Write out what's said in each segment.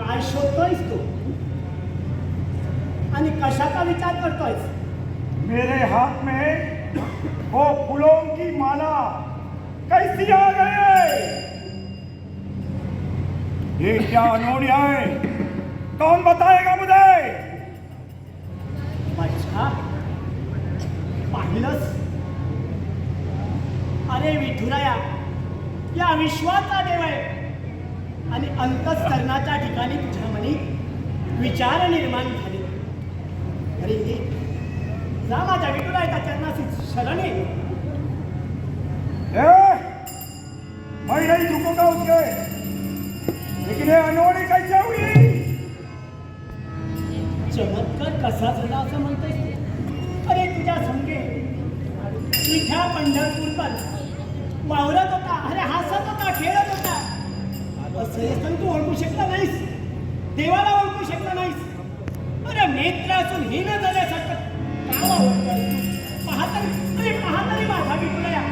काय शोधतोयस तू? आणि कशाचा विचार करतोयस? मेरे हाथ में वो फूलों की माला कैसी आ गए ये क्या अनोड़िया है? कौन बताएगा मुझे? अच्छा पाहिलंस? अरे विठुराया या विश्वाचा देव आहे. आणि अंतस्तरणाच्या ठिकाणी तुझ्या मनी विचार निर्माण झाले. अरे हे जा माझ्या विठुरायाच्या चरणाशी शरण. ये. मैं नहीं झुकूंगा उसके लेकिन ये अनोड़ी कैसे हुई चमत्कार कसा झाला असं म्हणतोय? अरे तुझ्या संगे इथ्या पंढरपूरकर. वावरत होता अरे हसत होता खेळत होता. असताना तू ओळखू शकला नाहीस. देवाला ओळखू शकला नाहीस. अरे नेत्र असून ही न झाल्यासारखं का वावरतोय तू? पाहतरी अरे पाहतरी माझा विठुराया.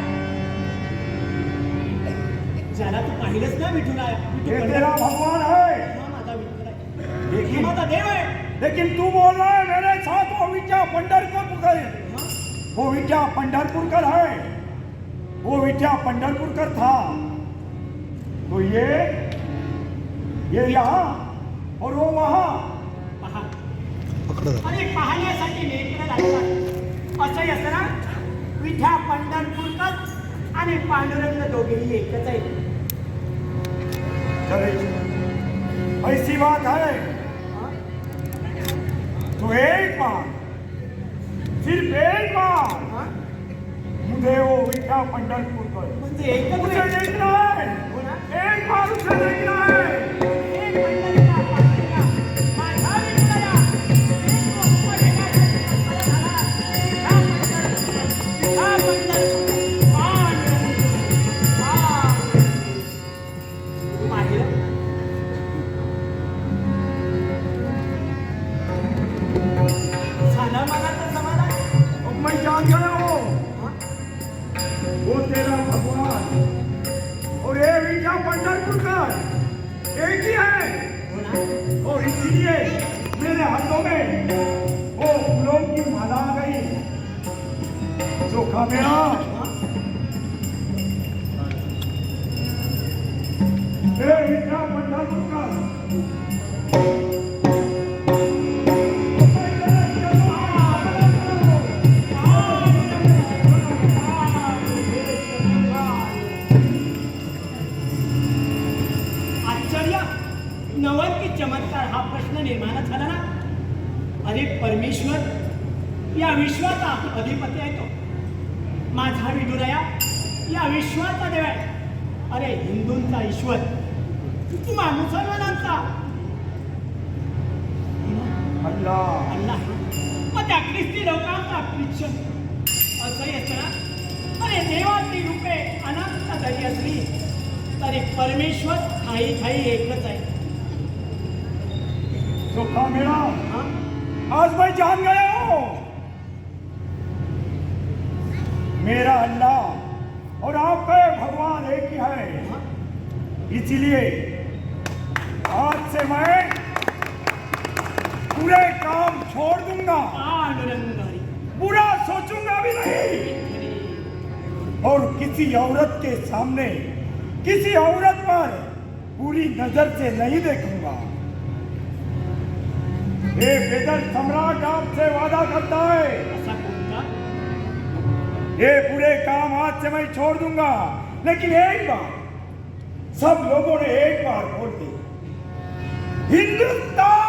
ज्याला तू पाहिलंच ना विठुराया तेरा भगवान है हा माझा विठुराया. हे लेकिन माझा देव आहे. लेकिन तू बोल रहा है मेरे साथ वो विद्या पंढरपुर है? हा? वो विद्या है वो विद्या पंढरपुरकर था. तो ये ये यहाँ और वो वहाँ पहा आणि पाहण्यासाठी नेत्र लागतात असं ना विठ्या पंढरपूरकर आणि पांडुरंग दोघेही एकच चले ऐसी बात है? तो एक बार सिर्फ एक बार हा? मुझे वो विद्या पंढरपुरकर एकच उसे आहे. देखना है ना? एक बार उसे देखना हा? वो तेरा भगवान और ये विद्या का एक ही है और इसीलिए मेरे हाथों में वो फूलों की माला आ गई चोखा मेरा हा? हे पंडरपुर का नवल की चमत्कार हा प्रश्न निर्माण झाला ना? अरे परमेश्वर या विश्वाचा अधिपती आहे तो. माझा विदुरया या विश्वाचा देव आहे. अरे हिंदूंचा ईश्वर किंवा मुसलमानांचा अल्लाह अल्लाह मग त्या ख्रिस्ती लोकांचा ख्रिश्चन. असंही असतं ना? अरे देवाची रूपे अनंत जरी असली? तरी परमेश्वर ठाई ठाई एकच आहे. चोखा मेरा? आज मैं जान गया हूँ। मेरा अल्लाह और आपका भगवान एक ही है। इसलिए आज से मैं पूरे काम छोड़ दूँगा। बुरा सोचूँगा भी नहीं। और किसी औरत के सामने, किसी औरत पर पूरी नज़र से नहीं देखूँगा। ये बेदर सम्राट आपसे वादा करता है। ये पूरे काम आज से मैं छोड़ दूँगा। लेकिन एक बार सब लोगों ने एक बार बोल दी। हिंदुस्तान!